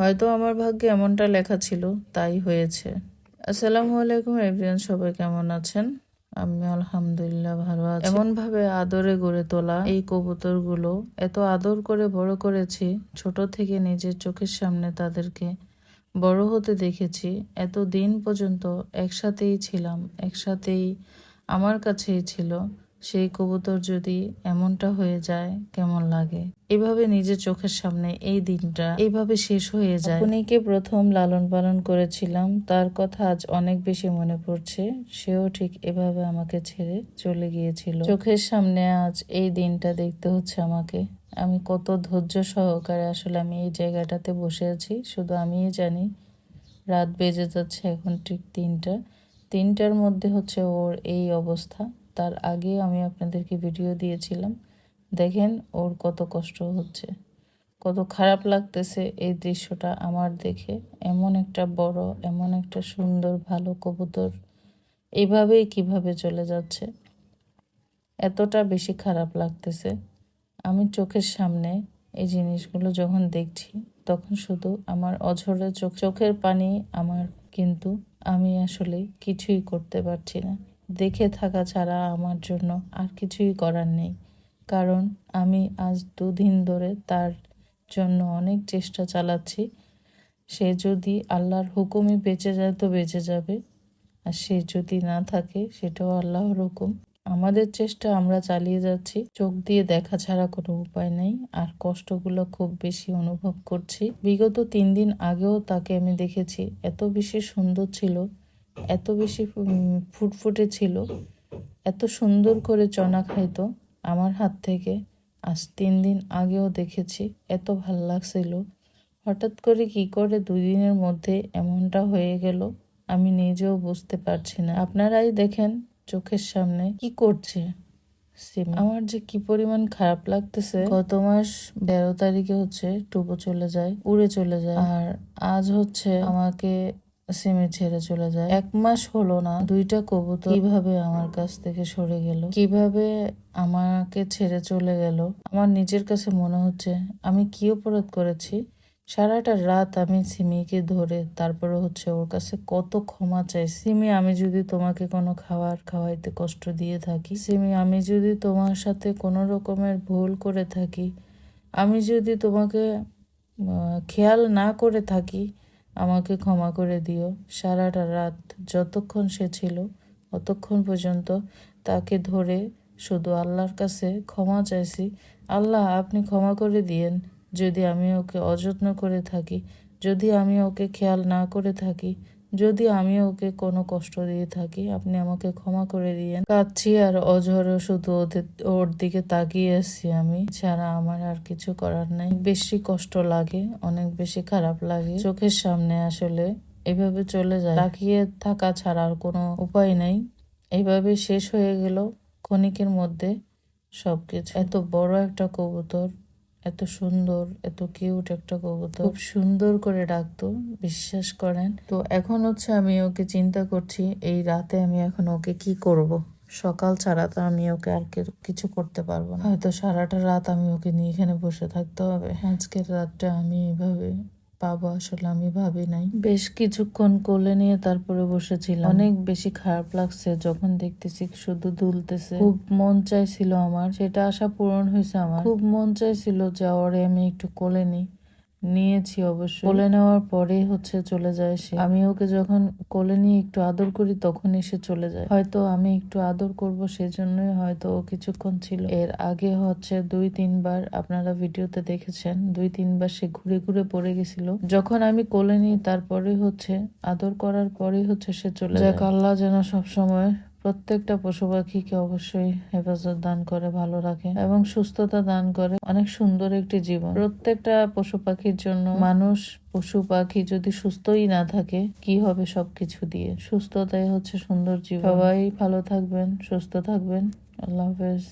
হয়তো আমার ভাগ্যে এমনটা লেখা ছিল, তাই হয়েছে। আসসালামু আলাইকুম এভরিয়ান সবাই কেমন আছেন? আমি আলহামদুলিল্লাহ ভালো আছি। এমন ভাবে আদরে গড়ে তোলা এই কবুতরগুলো, এত আদর করে বড় করেছি, ছোট থেকে নিজের চোখের সামনে তাদেরকে বড় হতে দেখেছি এত দিন পর্যন্ত একসাথেই ছিলাম, একসাথেই আমার কাছেই ছিল সেই কবুতর যদি এমনটা হয়ে যায়, কেমন লাগে? এভাবে নিজের চোখের সামনে এই দিনটা এইভাবে শেষ হয়ে যায়। উনিকে প্রথম লালন পালন করেছিলাম? তার কথা আজ অনেক বেশি মনে পড়ছে। সেও ঠিক এভাবে আমাকে ছেড়ে চলে গিয়েছিল। চোখের সামনে আজ এই দিনটা দেখতে হচ্ছে আমাকে। আমি কত ধৈর্য সহকারে আসলে আমি এই জায়গাটাতে বসে আছি। শুধু আমিই জানি, রাত বেজে যাচ্ছে এখন ঠিক তিনটা। তিনটার মধ্যে হচ্ছে ওর এই অবস্থা। তার আগে আমি আপনাদেরকে ভিডিও দিয়েছিলাম। দেখেন ওর কত কষ্ট হচ্ছে। কত খারাপ লাগতেছে এই দৃশ্যটা আমার দেখে। এমন একটা বড়, এমন একটা সুন্দর, ভালো কবুতর এইভাবেই কীভাবে চলে যাচ্ছে? এতটা বেশি খারাপ লাগতেছে। আমি চোখের সামনে এই জিনিসগুলো যখন দেখছি, তখন শুধু আমার অঝরে চোখ, চোখের পানি আমার, কিন্তু আমি আসলে কিছুই করতে পারছি না। দেখে থাকা ছাড়া আমার জন্য আর কিছুই করার নেই। কারণ আমি আজ দুদিন ধরে তার জন্য অনেক চেষ্টা চালাচ্ছি। সে যদি আল্লাহর হুকুমই বেঁচে যায় তো বেঁচে যাবে। আর সে যদি না থাকে সেটাও আল্লাহর হুকুম। আমাদের চেষ্টা আমরা চালিয়ে যাচ্ছি। চোখ দিয়ে দেখা ছাড়া কোনো উপায় নেই। আর কষ্টগুলো খুব বেশি অনুভব করছি। বিগত তিন দিন আগেও তাকে আমি দেখেছি। এত বেশি সুন্দর ছিল। এত বেশি ফুটফুটে ছিল, এত সুন্দর করে চনা খাইতো আমার হাত থেকে। আজ তিন দিন আগেও দেখেছি, এত ভালো লাগছিল। হঠাৎ করে কি করে দুই দিনের মধ্যে এমনটা হয়ে গেল আমি নিজেও বুঝতে পারছি না। আপনারাই দেখেন চোখের সামনে কি করছে। আমার যে কি পরিমাণ খারাপ লাগতেছে। গত মাস তেরো তারিখে হচ্ছে টুপো চলে যায়, উড়ে চলে যায়। আর আজ হচ্ছে আমাকে সিমে ছেড়ে চলে যায়। এক মাস হলো না, দুইটা কবুতর কীভাবে আমার কাছ থেকে সরে গেল? কীভাবে আমাকে ছেড়ে চলে গেল? আমার নিজের কাছে মনে হচ্ছে, আমি কি অপরাধ করেছি? সারাটা রাত আমি সিমিকে ধরে তারপরে হচ্ছে ওর কাছে কত ক্ষমা চাই। সিমি, আমি যদি তোমাকে কোনো খাবার খাওয়াইতে কষ্ট দিয়ে থাকি, সিমি, আমি যদি তোমার সাথে কোনো রকমের ভুল করে থাকি, আমি যদি তোমাকে খেয়াল না করে থাকি আমাকে ক্ষমা করে দিও। সারাটা রাত যতক্ষণ সে ছিল, অতক্ষণ পর্যন্ত তাকে ধরে শুধু আল্লাহর কাছে ক্ষমা চাইছি। আল্লাহ, আপনি ক্ষমা করে দিয়েন। যদি আমি ওকে অযত্ন করে থাকি, যদি আমি ওকে খেয়াল না করে থাকি যদি আমি ওকে কোনো কষ্ট দিয়ে থাকি, আপনি আমাকে ক্ষমা করে দিয়েন। কাঁদছি আর অঝরে শুধু ওদের, ওর দিকে তাকিয়ে আসছি আমি। ছাড়া আমার আর কিছু করার নাই। বেশি কষ্ট লাগে, অনেক বেশি খারাপ লাগে। চোখের সামনে আসলে এভাবে চলে যায়। তাকিয়ে থাকা ছাড়া আর কোনো উপায় নাই। এইভাবে শেষ হয়ে গেল। ক্ষণিকের মধ্যে সবকিছু। এত বড় একটা কবুতর। এত সুন্দর এত কিউট একটা কবুতর। খুব সুন্দর করে ডাকতো বিশ্বাস করেন। তো এখন হচ্ছে আমি ওকে চিন্তা করছি এই রাতে আমি এখন ওকে কি করব। সকাল ছাড়া তো আমি ওকে আর কিছু করতে পারব না। হয়তো সারাটা রাত আমি ওকে নিয়ে এখানে বসে থাকতে হবে। আজকের রাতটা আমি এভাবে পাবো আসলে আমি ভাবি নাই। বেশ কিছুক্ষণ কোলে নিয়ে তারপরে বসেছিলাম। অনেক বেশি খারাপ লাগছে যখন দেখতেছি শুধু দুলতেছে। খুব মন চাইছিল আমার, সেটা আশা পূরণ হয়েছে আমার। খুব মন চাইছিল যে ওরে আমি একটু কোলে নিই। নিয়েছি অবশ্যই। কোলে নেওয়ার পরে হচ্ছে চলে যায় সে। আমি ওকে যখন কোলে নিয়ে একটু আদর করি তখনই সে চলে যায়। হয়তো আমি একটু আদর করব সেজন্যই হয়তো ও কিছুক্ষণ ছিল। এর আগে হচ্ছে দুই তিনবার আপনারা ভিডিওতে দেখেছেন দুই তিনবার সে ঘুরে ঘুরে পড়ে গেছিল। যখন আমি কোলে নিই তারপরে হচ্ছে আদর করার পরেই হচ্ছে সে চলে যায়। আল্লাহ যেন সবসময় প্রত্যেকটা পশু পাখিকে অবশ্যই হেফাজত দান করে, ভালো রাখে এবং সুস্থতা দান করে। অনেক সুন্দর একটি জীবন। প্রত্যেকটা পশু পাখির জন্য মানুষ, পশু পাখি যদি সুস্থই না থাকে, কি হবে সবকিছু দিয়ে? সুস্থতাই হচ্ছে সুন্দর জীবন। সবাই ভালো থাকবেন, সুস্থ থাকবেন। আল্লাহ হাফেজ।